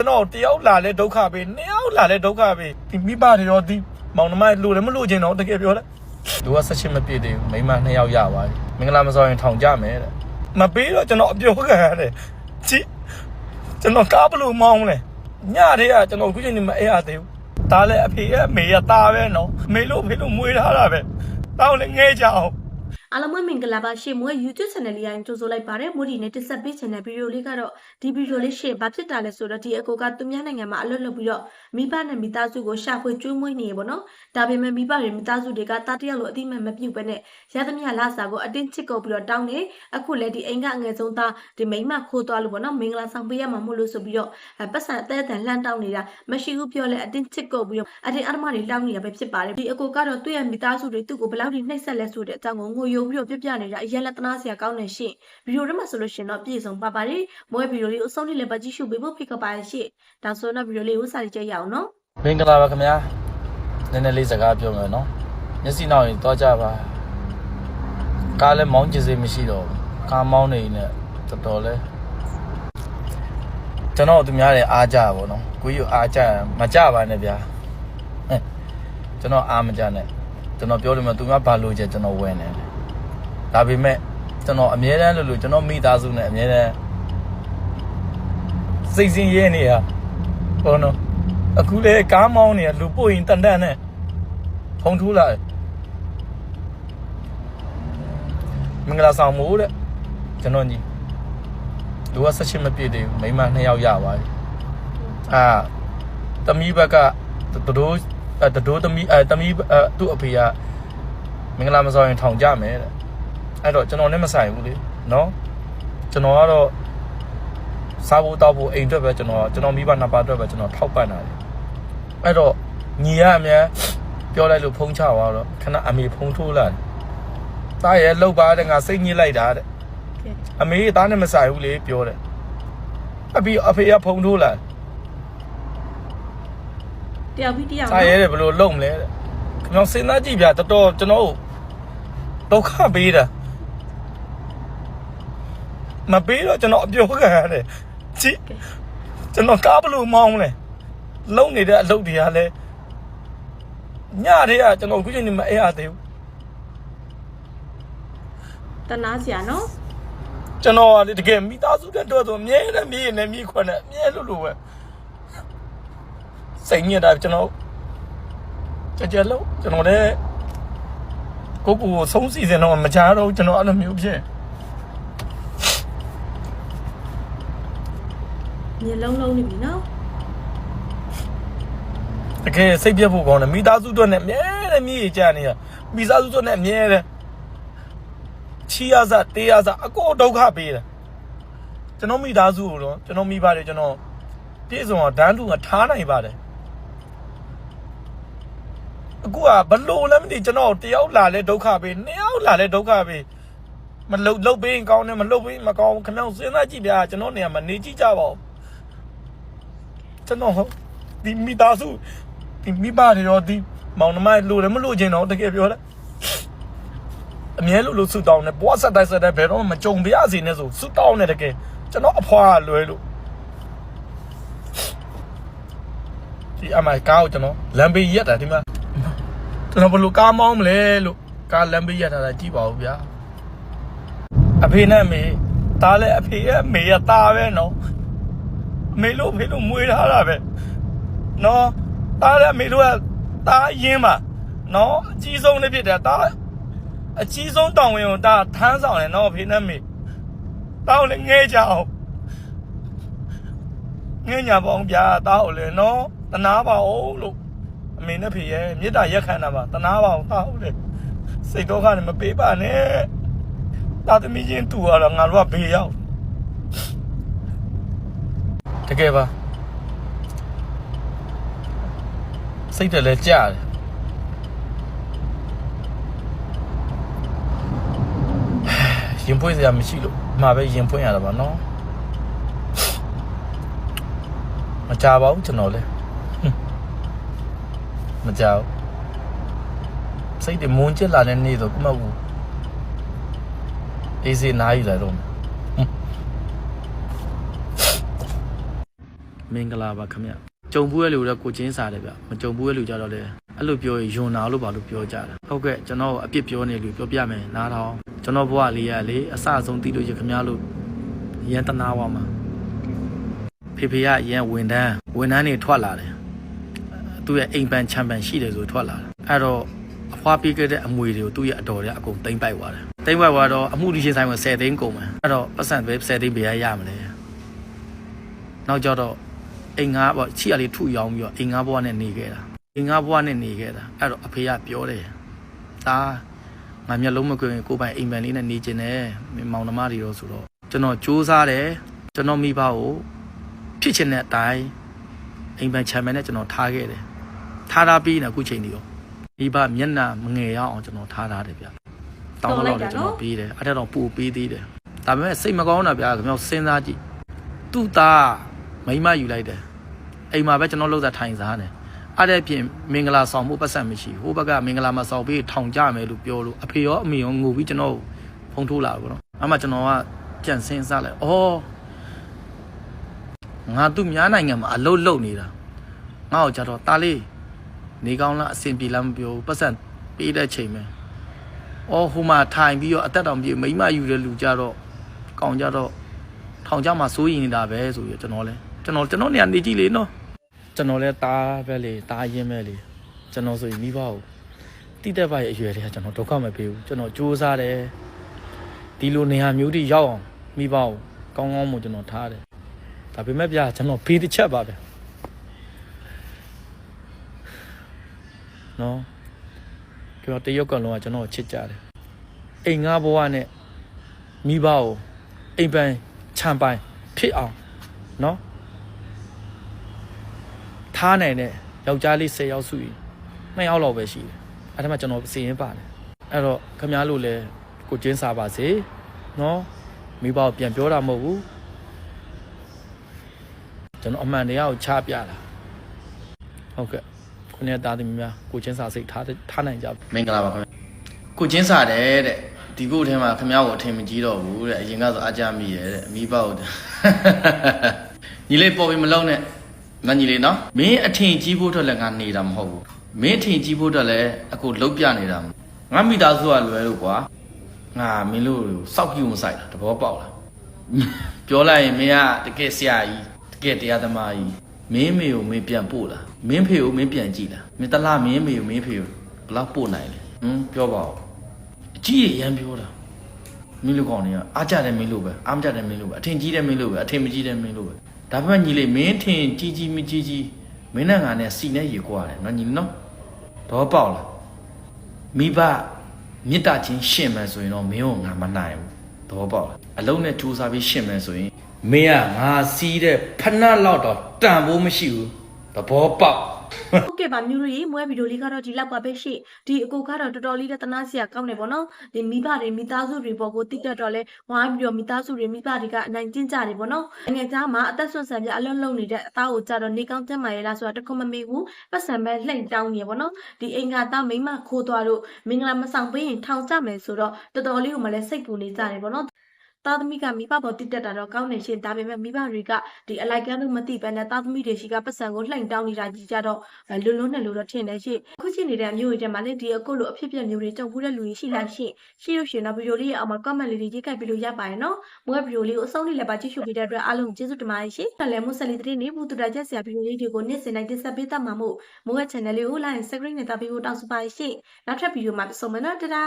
ကျွန်တော်တယောက်လာလဲဒုက္ခပဲနှစ်ယောက်လာလဲဒုက္ခပဲဒီမိဘတွေရောဒီမောင်နှမလိုလည်းမလို့ချင်တော့တကယ်ပြောလဲလူကဆက်ရှင်းမပြည့်သေးဘူးမိန်းမနှစ်ယောက်ရပါပြီမင်္ဂလာမစောရင်ထောင်ကြမယ်တဲ့မပေးတော့ကျွန်တော်အပြောခံရတယ်ချစ်ကျွန်တော်ကားဘလို့မောင်းလဲညတည်းကကျွန်တော်အခုချိန်နေမအေးရသေးဘူးဒါလည်းအဖေရဲ့အမေရတာပဲနော်မေလို့ဖေလို့မွေးထားတာပဲတောင်းလည်းငဲကြအောင် အားလုံးပဲမင်္ဂလာပါရှေ့မွေး YouTube channel လေးရင်ကြိုဆိုလိုက်ပါတယ်မိုဒီနဲ့တက်ဆက်ပေးချင်တဲ့ဗီဒီယိုလေးကတော့ဒီဗီဒီယိုလေးရှေ့ဘာဖြစ်တာလဲဆိုတော့ဒီအကိုကသူများနိုင်ငံမှာအလွတ်လုပ်ပြီးတော့မိဘနဲ့မိသားစုကိုရှာဖွေကျွေးမွေးနေရပေါ့နော်ဒါပေမဲ့မိဘတွေမိသားစုတွေကတားတယောက်လိုအတိမတ်မပြုတ်ပဲနဲ့ရသမျှလာစာကိုအတင်းချစ်ကုန်ပြီးတော့တောင်းနေအခုလည်းဒီအိမ်ကအငယ်ဆုံးသားဒီမိန်းမခိုးသွားလို့ပေါ့နော်မင်္ဂလာဆောင်ပေးရမှာမို့လို့ဆိုပြီးတော့အဲပတ်စံအသေးအတန်လှမ်းတောင်းနေတာမရှိဘူးပြောလဲအတင်းချစ်ကုန်ပြီးတော့အတင်းအဓမ္မတွေတောင်းနေတာပဲဖြစ်ပါတယ်ဒီအကိုကတော့သူ့ရဲ့မိသားစုတွေသူ့ကိုဘယ်လောက်ထိနှိပ်စက်လဲဆိုတဲ့အကြောင်းကိုငိုယုံပြီးတော့ပြပြနေတာအရင်လက်သနာစရာကောင်းနေရှင့်ဗီဒီယိုထဲမှာဆိုလို့ရှရင်တော့ပြည့်စုံပါပါတယ်မွေးဗီဒီယိုလေးကိုအဆုံးထိလည်းပါကြည့်ရှုပေးဖို့ဖိတ်ခေါ်ပါတယ်ရှင့်ဒါဆိုတော့ဗီဒီယိုလေးကိုစတင်ကြည့်ရအောင်နော်မင်္ဂလာပါခင်ဗျာနည်းနည်းလေးစကားပြောမယ်နော်မျက်စိနောက်ရင်သွားကြပါကားလည်းမောင်းကျစေးမရှိတော့ဘူးကားမောင်းနေနေတော်တော်လဲကျွန်တော်သူများတွေအားကြပါဘောနော်ကိုကြီးအားကြမကြပါနဲ့ဗျာဟဲ့ကျွန်တော်အားမကြနဲ့ကျွန်တော်ပြောလို့မသူများဘာလို့ကြကျွန်တော်ဝင်နေတယ် ဒါပေမဲ့ကျွန်တော်အမြဲတမ်းလို့လို့ကျွန်တော်မိသားစုနဲ့အမြဲတမ်းစိတ်စင်းရဲနေရဟောနော်အခုလေကားမောင်းနေရလူပို့ရင်တန်တန်နဲ့ဖုံထိုးလာတယ်မင်္ဂလာဆောင်မို့တဲ့ကျွန်တော်ညီလူကဆက်ရှင်းမပြည့်သေးဘူးမိန်းမနှစ်ယောက်ရပါပြီအာတမီးဘက်ကတတိုးအဲတတိုးတမီးအဲတမီးအဲသူ့အဖေကမင်္ဂလာမဆောင်ရင်ထောင်ကြမယ်တဲ့ အဲ့တော့ကျွန်တော်နဲ့မဆိုင်ဘူးလေနော်ကျွန်တော်ကတော့စားဖို့တောက်ဖို့အိမ်အတွက်ပဲကျွန်တော်ကျွန်တော်မိဘနှစ်ပါးအတွက်ပဲကျွန်တော်ထောက်ပံ့တာလေအဲ့တော့ညီရအများပြောလိုက်လို့ဖုံးချသွားတော့ခဏအမေဖုံးထိုးလာတယ်တားရဲ့လှုပ်ပါတဲ့ငါစိတ်ညစ်လိုက်တာတဲ့အမေသားနဲ့မဆိုင်ဘူးလေပြောတယ်အပြီးအဖေကဖုံးထိုးလာတယ်တယောက်ပြီးတယောက်စားရဲတယ်ဘယ်လိုလုပ်မလဲတဲ့ခင်ဗျာစဉ်းစားကြည့်ဗျာတော်တော်ကျွန်တော်ဒုက္ခပေးတာ မပေးတော့ကျွန်တော်အပြောခံရတယ်ကြည့်ကျွန်တော်ကားဘလို့မောင်းလဲလုံနေတဲ့အလုပ်တွေကလည်းညတည်းကကျွန်တော်အခုချိန်နေမအေးရသေးဘူးတနာစရာနော်ကျွန်တော်ကလေတကယ်မိသားစုတဲ့တော့ဆိုအမြဲတမ်းမြေးနေမြေးခွနဲ့အမြဲလို့လို့ပဲစိတ်ညစ်တာကျွန်တော်ကြကြလို့ကျွန်တော်လည်းကိုကိုကိုဆုံးစီစဉ်တော့မကြားတော့ဘူးကျွန်တော်အဲ့လိုမျိုးဖြစ် ညလုံးလုံးနေပြီနော်တကယ်စိတ်ပြတ်ဖို့ကောင်းတယ်မိသားစုအတွက်နဲ့အမြဲတမ်းမြေးကြနေရမိသားစုအတွက်နဲ့အမြဲတမ်းချီရစားတေးရစားအကုန်ဒုက္ခပေးတယ်ကျွန်တော်မိသားစုကိုတော့ကျွန်တော်မိပါတယ်ကျွန်တော်ပြည့်စုံအောင်ဒန်းတူကထားနိုင်ပါတယ်အခုကဘလို့လည်းမသိကျွန်တော်တယောက်လာလဲဒုက္ခပဲနှစ်ယောက်လာလဲဒုက္ခပဲမလုတ်လုတ်ပေးရင်ကောင်းတယ်မလုတ်ပေးရင်မကောင်းဘူးခင်ဗျားစဉ်းစားကြည့်ဗျာကျွန်တော်နေရာမှာနေကြည့်ကြပါဦး ကျွန်တော်ဒီမိသားစုဒီမိဘတွေရောဒီမောင်နှမလိုလည်းမလို့ချင်တော့တကယ်ပြောလဲအမြဲလို့လို့ဆူတောင်းနေဘွားဆက်တိုက်ဆက်တိုက်ဘယ်တော့မှမကြုံပြရစီနဲ့ဆိုဆူတောင်းနေတကယ်ကျွန်တော်အဖွားလွယ်လို့ဒီအမိုင်ကားကိုကျွန်တော်လမ်းဘေးရက်တာဒီမှာကျွန်တော်ဘယ်လိုကားမောင်းမလဲလို့ကားလမ်းပေးရထားတာကြည့်ပါဦးဗျာအဖေနဲ့အမေဒါလည်းအဖေရဲ့အမေရတာပဲနော်အ မေလို့အဖေလို့မွေးထားတာပဲနော်ဒါလည်းအမေတို့ကတာရင်းပါနော်အကြီးဆုံးလည်းဖြစ်တယ်ဒါအကြီးဆုံးတောင်ဝင်ကိုဒါထမ်းဆောင်တယ်နော်အဖေနဲ့အမေတောင်းလည်းငဲကြအောင်ငဲညာပါအောင်ဗျာတောင်းလည်းနော်တနာပါအောင်လို့အမေနဲ့ဖေရဲ့မေတ္တာရက်ခံတာပါတနာပါအောင်တာဟုတ်တယ်စိတ်တော့ကနေမပေးပါနဲ့တာသမီးချင်းတူရတော့ငါတို့ကဘေးရောက် တကယ်ပါစိတ်တယ်လဲကြားတယ်ရင်ပွင့်စရာမရှိလို့ဒီမှာပဲရင်ပွင့်ရတာပါနော်မကြပါဘူးကျွန်တော်လဲမကြောက်စိတ်တွေမွန်းကျက်လာတဲ့နေ့ဆိုခုမှဘူးအေးစေးနားယူလာတော့မယ်ဟွန်း မင်္ဂလာပါခင်ဗျကြုံဘူးရဲ့လူတော့ကိုချင်းစားတယ်ဗျမကြုံဘူးရဲ့လူကြတော့လေအဲ့လိုပြောရင်ယွန်နာလို့ပါလို့ပြောကြတာဟုတ်ကဲ့ကျွန်တော်အပြစ်ပြောနေလူပြောပြမယ်နားထောင်ကျွန်တော်ဘဝလေးရလေအစအဆုံးသိလို့ရခင်ဗျားလို့ရန်တနာဝါမှာဖေဖေကရန်ဝန်တန်းဝန်တန်းနေထွက်လာတယ်သူ့ရဲ့အိမ်ပန်ချမ်ပန်ရှိတယ်ဆိုထွက်လာတယ်အဲ့တော့အဖွားပေးခဲ့တဲ့အမွေတွေကိုသူ့ရဲ့အတော်တွေအကုန်တိမ့်ပိုက်သွားတယ်တိမ့်ပိုက်သွားတော့အမှုဒီရှင်ဆိုင်မှာ10သိန်းကုန်မယ်အဲ့တော့ပတ်စံပဲ10သိန်းပေးရရမလဲနောက်ကြတော့ အိမ်ငါပေါ့ချီရလေးထုရောင်းပြီးတော့အိမ်ငါဘွားနဲ့နေခဲ့တာအိမ်ငါဘွားနဲ့နေခဲ့တာအဲ့တော့အဖေကပြောတယ်ဒါငါမျက်လုံးမကွင်ကိုယ်ပိုင်အိမ်ပန်လေးနဲ့နေကျင်တယ်မင်းမောင်နှမတွေရောဆိုတော့ကျွန်တော်စူးစမ်းတယ်ကျွန်တော်မိဘကိုဖြစ်ချင်တဲ့အတိုင်းအိမ်ပန်ချမ်းမယ်နဲ့ကျွန်တော်ထားခဲ့တယ်ထားထားပြီးနေအခုချိန်ဒီရောမိဘမျက်နှာမငယ်ရအောင်ကျွန်တော်ထားထားတယ်ဗျတောင်းတော့လည်းကျွန်တော်ပြီးတယ်အဲ့ဒါတော့ပူပြီးသေးတယ်ဒါပေမဲ့စိတ်မကောင်းတာဗျာခင်ဗျားစဉ်းစားကြည့်သူ့သားမိန်းမယူလိုက်တယ် အိမ်မှာပဲကျွန်တော်လောက်တာထိုင်စားတယ်အဲ့ဒါဖြင့်မင်္ဂလာဆောင်မှုပတ်စံမရှိဟိုဘက်ကမင်္ဂလာမဆောင်ပြီးထောင်ကြမယ်လို့ပြောလို့အဖေရောအမေရောငိုပြီးကျွန်တော်ဖုံးထိုးလာတယ်ပေါ့နော်အမှကျွန်တော်ကကြံစင်းစားလိုက်ဩငါသူ့များနိုင်ငံမှာအလုတ်လုတ်နေတာငါ့ကိုကြတော့တားလေးနေကောင်းလားအဆင်ပြေလားမပြောဘူးပတ်စံပေးတဲ့ချိန်ပဲဩဟိုမှာထိုင်ပြီးတော့အသက်တောင်ပြေမိန်းမယူတဲ့လူကြတော့ကောင်ကြတော့ထောင်ကြမှာစိုးရင်နေတာပဲဆိုပြီးတော့ကျွန်တော်လဲကျွန်တော်ကျွန်တော်နေရာနေကြည့်လေနော် ကျွန်တော်လဲတားပဲလေတားရင်းပဲလေကျွန်တော်ဆိုရင်မိဘကိုတိတက်ပါရဲ့အရွယ်တွေကကျွန်တော်ဒုက္ခမပေးဘူးကျွန်တော်ကြိုးစားတယ်ဒီလိုနေရာမျိုးတွေရောက်အောင်မိဘကိုကောင်းကောင်းမို့ကျွန်တော်ထားတယ်ဒါပေမဲ့ပြကျွန်တော်ဖေးတစ်ချက်ပါပဲနော်ကျွန်တော်တရုတ်ကလုံးကကျွန်တော်ချစ်ကြတယ်အိမ်ငါဘဝနဲ့မိဘကိုအိမ်ပန်းခြံပိုင်ဖြစ်အောင်နော် ထားနိုင်တဲ့ယောက်ျားလေး10ယောက်စုကြီးနှစ်ယောက်လောက်ပဲရှိတယ်အဲ့ဒါမှကျွန်တော်စီရင်ပါတယ်အဲ့တော့ခမားလို့လဲကိုကျင်းစားပါစေနော်မိဘကိုပြန်ပြောတာမဟုတ်ဘူးကျွန်တော်အမှန်တရားကိုချပြတာဟုတ်ကဲ့ခုနှစ်သားသမီးများကိုချင်းစာစိတ်ထားထားနိုင်ကြမင်္ဂလာပါခင်ဗျကိုချင်းစာတယ်တဲ့ဒီကုထဲမှာခင်ဗျားကိုအထင်မကြီးတော့ဘူးတဲ့အရင်ကဆိုအကြမိတယ်တဲ့မိဘကိုညီလေးပေါ်ပြီးမလုံးနဲ့ မညီလေးနော်မင်းအထင်ကြီးဖို့အတွက်လည်းငါနေတာမဟုတ်ဘူးမင်းအထင်ကြီးဖို့အတွက်လည်းအခုလုတ်ပြနေတာမဟုတ်ငါမိသားစုကလွယ်လို့ကွာငါမင်းတို့စောက်ကြည့်မဆိုင်တာတဘောပေါက်လားပြောလိုက်ရင်မင်းကတကယ်ဆရာကြီးတကယ်တရားသမားကြီးမင်းမေကိုမင်းပြန်ပို့လားမင်းဖေကိုမင်းပြန်ကြည့်လားမင်းတလားမင်းမေကိုမင်းဖေကိုဘယ်လောက်ပို့နိုင်လဲဟမ်ပြောပါဦးအကြီးရရမ်းပြောတာမင်းလူကောင်တွေကအားကြတယ်မင်းလူပဲအားမကြတယ်မင်းလူပဲအထင်ကြီးတယ်မင်းလူပဲအထင်မကြီးတယ်မင်းလူပဲ ဒါပေမဲ့ညီလေးမင်းထင်ကြီးကြီးမကြီးကြီးမင်းနဲ့ငါနဲ့စီနဲ့ရေကွာတယ်နော်ညီလေးနော်တော့ပေါက်လားမိဘမေတ္တာချင်းရှင့်မယ်ဆိုရင်တော့မင်းကိုငါမနိုင်ဘူးတော့ပေါက်လားအလုံးနဲ့ကြိုးစားပြီးရှင့်မယ်ဆိုရင်မင်းကငါစီးတဲ့ဖဏလောက်တော့တန်ဖို့မရှိဘူးသဘောပေါက် ဟုတ်ကဲ့ပါမျိုးရီမွဲဗီဒီယိုလေးကတော့ဒီလောက်ပါပဲရှင့်ဒီအကိုကတော့တော်တော်လေးတနာစရာကောင်းတယ်ပေါ့နော်ဒီမိဘတွေမိသားစုတွေပေါ်ကိုတိတက်တော့လဲဝိုင်းပြီးတော့မိသားစုတွေမိဘတွေကအနိုင်ကျင့်ကြတယ်ပေါ့နော်ငွေသားမှာအသက်ဆွန့်ဆန်ပြအလုံးလုံးနေတဲ့အသားကိုကြတော့နေကောင်းတက်မှရလားဆိုတာတခုမမေ့ဘူးပတ်စံပဲလှိမ့်တောင်းနေပေါ့နော်ဒီအိမ်ကသားမိမခိုးသွားလို့မင်္ဂလာမဆောင်ပေးရင်ထောင်ကြမယ်ဆိုတော့တော်တော်လေးကိုမလဲစိတ်ပူနေကြတယ်ပေါ့နော် သားသမီးကမိဘပေါ်တိတက်တာတော့ကောင်းနေရှင်ဒါပေမဲ့မိဘတွေကဒီအလိုက်ကန်းလို့မသိဘဲနဲ့သားသမီးတွေရှိကပတ်စံကိုလှိမ့်တောင်းနေတာကြီးကြတော့လွန်းလွန်းနဲ့လို့တော့ထင်တယ်ရှင်အခုရှိနေတဲ့အမျိုးတွေထဲမှာလည်းဒီအခုလိုအဖြစ်အပျက်မျိုးတွေကြုံဘူးတဲ့လူတွေရှိလားရှင်ရှိလို့ရှင်တော့ဗီဒီယိုလေးရဲ့အောက်မှာ comment လေးတွေရေးခဲ့ပြီးလို့ရပါတယ်နော်မွေးဗီဒီယိုလေးကိုအဆုံးလေးလည်းပါကြည့်ရှုပေးတဲ့အတွက်အားလုံးကျေးဇူးတင်ပါတယ်ရှင်ဆက်လည်းမွတ်ဆက်လေးသတင်းတွေဘူးတူတာချက်ဆရာဗီဒီယိုလေးတွေကိုနေ့စဉ်တိုင်းတင်ဆက်ပေးတတ်မှာမို့မွေး channel လေးကို like subscribe နဲ့တာပြီးဖို့တောင်းဆိုပါရှင်နောက်ထပ်ဗီဒီယိုမှာပြန်ဆုံမယ်နော်တဒါ